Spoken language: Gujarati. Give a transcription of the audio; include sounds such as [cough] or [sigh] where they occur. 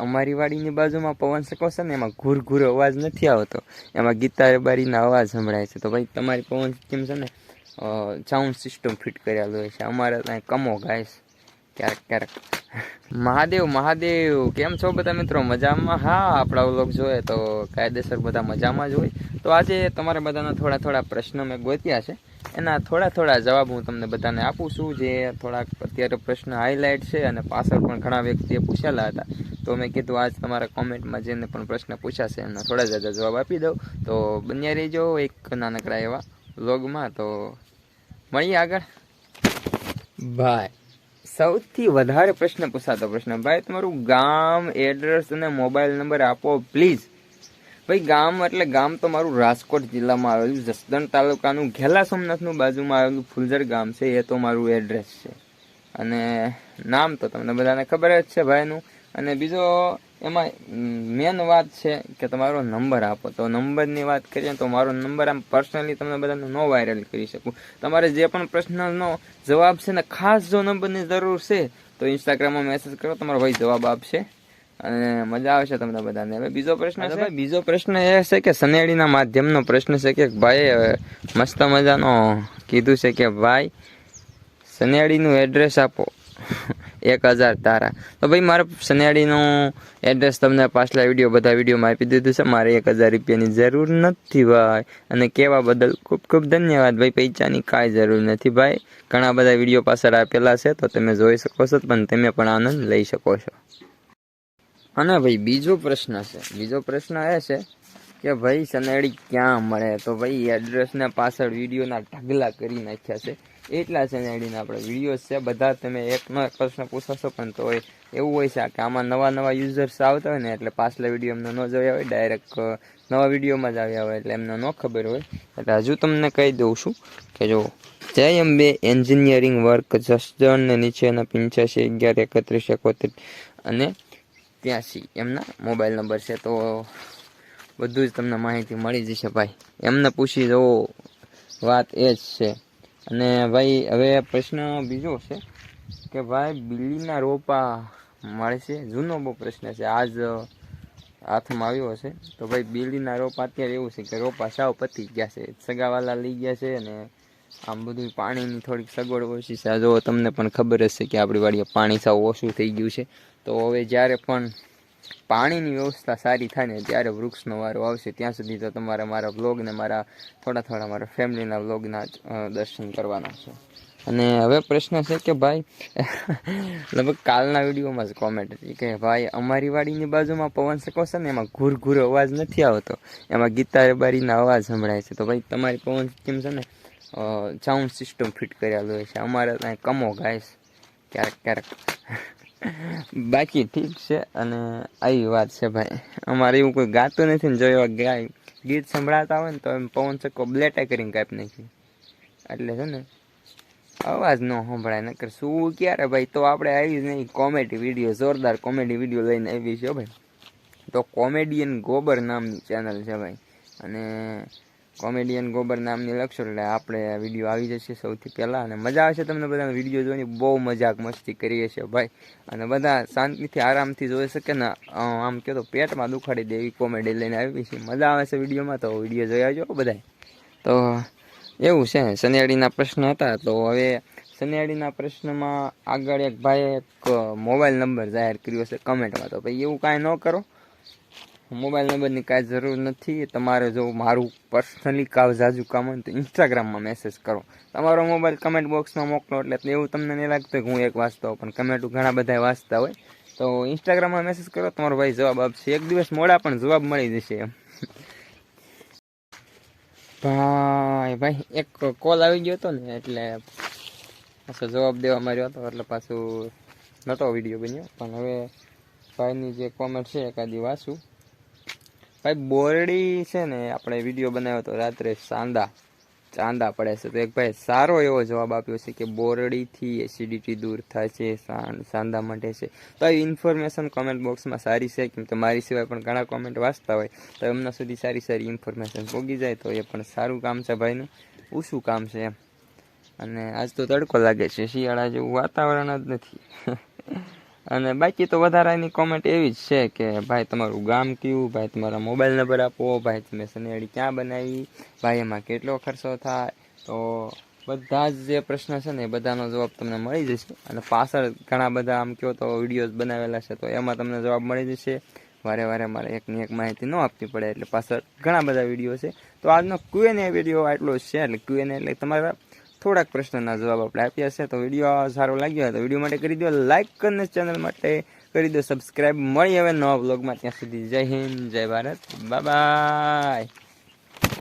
અમારી વાડીની બાજુમાં પવન શકો છે ને, એમાં ઘૂર ઘૂર અવાજ નથી આવતો. એમાં ગીતાર બારીના અવાજ સંભળાય છે. તો ભાઈ, તમારી પવન સિસ્ટમ છે ને? સાઉન્ડ સિસ્ટમ ફિટ કરેલું હોય છે. અમારે ત્યાં કમો ગાઈશ ક્યારેક ક્યારેક. મહાદેવ મહાદેવ, કેમ છો બધા મિત્રો? મજામાં? હા, આપણા વ્લોગ જોઈએ તો કાયદેસર બધા મજામાં જ હોય. તો આજે તમારા બધાના થોડા થોડા પ્રશ્નો મેં ગોત્યા છે. એના થોડા થોડા જવાબ હું તમને બધાને આપું છું. જે થોડાક અત્યારે પ્રશ્ન હાઇલાઇટ છે અને પાછળ પણ ઘણા વ્યક્તિએ પૂછેલા હતા. તો મેં કીધું, આજ તમારા કોમેન્ટમાં જેને પણ પ્રશ્ન પૂછાશે એમના થોડા જ જવાબ આપી દઉં. તો બન્યા રહીજો એક નાનકડા એવા વ્લોગમાં. તો મળીએ આગળ. ભાઈ સૌથી વધારે પ્રશ્ન પૂછાતો પ્રશ્ન. ભાઈ, તમારું ગામ એડ્રેસ અને મોબાઈલ નંબર આપો પ્લીઝ ભાઈ, ગામ એટલે ગામ તો મારું રાજકોટ જિલ્લામાં આવેલું, જસદણ તાલુકાનું, ઘેલા સોમનાથનું બાજુમાં આવેલું ફુલઝર ગામ છે, એ તો મારું એડ્રેસ છે. અને નામ તો તમને બધાને ખબર જ છે ભાઈનું. અને બીજો એમાં મેન વાત છે કે તમારો નંબર આપો. તો નંબરની વાત કરીએ તો મારો નંબર આમ પર્સનલી તમને બધાને નો વાયરલ કરી શકું. તમારે જે પણ પ્રશ્નનો જવાબ છે ને ખાસ જો નંબરની જરૂર છે તો ઇન્સ્ટાગ્રામમાં મેસેજ કરો તમારો ભાઈ જવાબ આપશે. અને મજા આવશે તમને બધાને. હવે બીજો પ્રશ્ન છે? બીજો પ્રશ્ન એ છે કે સનેડીના માધ્યમનો પ્રશ્ન છે કે ભાઈ મસ્ત મજાનો કીધું છે કે ભાઈ સનેડીનું એડ્રેસ આપો. એક હજાર તારા. તો ભાઈ, મારે સનેડીનું એડ્રેસ તમને પાછલા વીડિયો બધા વિડીયોમાં આપી દીધું છે. મારે એક હજાર રૂપિયાની જરૂર નથી ભાઈ. અને કહેવા બદલ ખૂબ ખૂબ ધન્યવાદ ભાઈ. પૈસાની કાંઈ જરૂર નથી ભાઈ. ઘણા બધા વીડિયો પાછળ આપેલા છે, તો તમે જોઈ શકો છો, પણ તમે પણ આનંદ લઈ શકો છો. અને ભાઈ, બીજો પ્રશ્ન છે. બીજો પ્રશ્ન એ છે કે ભાઈ સનેડી ક્યાં મળે? તો ભાઈ એડ્રેસને પાછળ વિડીયોના ઢગલા કરી નાખ્યા છે. એટલા છે સનેડીના આપણે વિડીયોઝ છે, બધા તમે એકનો એક પ્રશ્ન પૂછાશો પણ તો એવું હોય છે કે આમાં નવા નવા યુઝર્સ આવતા હોય ને એટલે પાછલા વીડિયો ન જોયા હોય ડાયરેક્ટ નવા વિડીયોમાં જ આવ્યા હોય એટલે એમને ન ખબર હોય. એટલે હજુ તમને કહી દઉં છું કે જો, જય અંબે એન્જિનિયરિંગ વર્ક જસદણને નીચેના પંચ્યાસી અગિયાર, એકત્રીસ, એકોતેર અને ત્યાંસી એમના મોબાઈલ નંબર છે. તો બધું જ તમને માહિતી મળી જશે ભાઈ. એમને પૂછી જવો વાત એ જ છે. અને ભાઈ, હવે પ્રશ્ન બીજો છે કે ભાઈ, બિલ્લીના રોપા મળશે જૂનો બહુ પ્રશ્ન છે. આજ હાથમાં આવ્યો છે તો ભાઈ, બિલ્લીના રોપા અત્યારે એવું છે કે રોપા સાવ પતી ગયા છે. સગાવાલા લઈ ગયા છે અને આમ બધું પાણીની થોડીક સગવડ ઓછી છે જો તમને પણ ખબર છે કે આપણી વાડીએ પાણી સાવ ઓછું થઈ ગયું છે. તો હવે જ્યારે પણ પાણીની વ્યવસ્થા સારી થાય ને ત્યારે વૃક્ષનો વારો આવશે. ત્યાં સુધી તો તમારે મારા બ્લોગને મારા થોડા થોડા મારા ફેમિલીના વ્લોગના દર્શન કરવાના છે. અને હવે પ્રશ્ન છે કે ભાઈ, [laughs] લગભગ કાલના વિડીયોમાં જ કોમેન્ટ હતી કે ભાઈ, અમારી વાડીની બાજુમાં પવન શકો છે ને, એમાં ઘૂર ઘૂર અવાજ નથી આવતો. એમાં ગીતા બારીના અવાજ સંભળાય છે. તો ભાઈ, તમારી પવન સિસ્ટમ છે ને સાઉન્ડ સિસ્ટમ ફિટ કરેલું હોય છે. અમારે ત્યાં કમો ગાય ક્યારેક ક્યારેક. [laughs] બાકી ઠીક છે અને આવી વાત છે ભાઈ. અમારે એવું કોઈ ગાતું નથી ને જો એવા ગાય ગીત સંભળાતા હોય ને તો એમ પવન ચક્કો બ્લેટા કરીને કાપી નાખી. એટલે છે ને અવાજ ન સંભળાય, નકર શું, ક્યારે ભાઈ? તો આપણે આવી જ નહીં કોમેડી વીડિયો જોરદાર કોમેડી વીડિયો લઈને આવી છે ભાઈ. તો કોમેડિયન ગોબર નામની ચેનલ છે ભાઈ. અને કોમેડિયન ગોબર નામની લખશો એટલે આપણે વીડિયો આવી જશે સૌથી પહેલાં. અને મજા આવશે તમને બધાને વીડિયો જોઈને બહુ મજાક મસ્તી કરીએ છીએ ભાઈ. અને બધા શાંતિથી આરામથી જોઈ શકે ને આમ કહો તો પેટમાં દુખાડી દે એવી કોમેડી લઈને આવી છે. મજા આવે છે વિડીયોમાં તો વીડિયો જોઈ આવજો બધાય. તો એવું છે. શનિયાળીના પ્રશ્ન હતા. તો હવે શનિયાળીના પ્રશ્નમાં આગળ એક ભાઈએ એક મોબાઈલ નંબર જાહેર કર્યો છે કમેન્ટમાં. તો ભાઈ એવું કાંઈ ન કરો. મોબાઈલ નંબરની કાંઈ જરૂર નથી. તમારે જો મારું પર્સનલી કાવ જાજુ કામ હોય તો ઇન્સ્ટાગ્રામમાં મેસેજ કરો. તમારો મોબાઈલ કમેન્ટ બોક્સમાં મોકલો એટલે એવું તમને નહીં લાગતું કે હું એક વાંચતો પણ કમેન્ટ ઘણા બધા વાંચતા હોય. તો ઇન્સ્ટાગ્રામમાં મેસેજ કરો, તમારો ભાઈ જવાબ આપશે. એક દિવસ મોડા પણ જવાબ મળી જશે એમ. ભાઈ ભાઈ, એક કોલ આવી ગયો હતો ને એટલે પાછો જવાબ દેવા માર્યો હતો, એટલે પાછું નહોતો વીડિયો બન્યો. પણ હવે ભાઈની જે કોમેન્ટ છે એકાદી વાંચું. ભાઈ, બોરડી છે ને, આપણે વીડિયો બનાવ્યો હતો રાત્રે સાંદા, ચાંદા પડે છે. તો એક ભાઈ સારો એવો જવાબ આપ્યો છે કે બોરડીથી એસિડિટી દૂર થાય છે સાંદા માટે છે. તો આ ઇન્ફોર્મેશન કોમેન્ટ બોક્સમાં સારી છે, કેમ કે મારી સિવાય પણ ઘણા કોમેન્ટ વાંચતા હોય. તો એમના સુધી સારી સારી ઇન્ફોર્મેશન પોગી જાય તો એ પણ સારું કામ છે ભાઈનું. ઓછું કામ છે એમ. અને આજ તો તડકો લાગે છે, શિયાળા જેવું વાતાવરણ જ નથી. [laughs] અને બાકી તો વધારાની કોમેન્ટ એવી જ છે કે, ભાઈ, તમારું ગામ કયું? ભાઈ, તમારા મોબાઈલ નંબર આપો. ભાઈ, તમે શનિયાળી ક્યાં બનાવી? ભાઈ, એમાં કેટલો ખર્ચો થાય? તો બધા જ જે પ્રશ્ન છે ને, એ બધાનો જવાબ તમને મળી જશે. અને પાછળ ઘણા બધા આમ કહો તો વિડીયોઝ બનાવેલા છે, તો એમાં તમને જવાબ મળી જશે. વારે વારે મારે એકની એક માહિતી ન આપવી પડે, એટલે પાછળ ઘણા બધા વીડિયો છે. તો આજનો ક્યુએનએ વીડિયો આટલો જ છે, એટલે ક્યુએનએ એટલે તમારા થોડાક પ્રશ્નના જવાબ આપણે આપ્યા છે. તો વીડિયો સારો લાગ્યો હોય તો વીડિયો માટે કરી દો લાઇક અને ચેનલ માટે કરી દો સબસ્ક્રાઈબ મળી હવે નવા બ્લોગમાં ત્યાં સુધી જય હિન્દ, જય ભારત. બાય.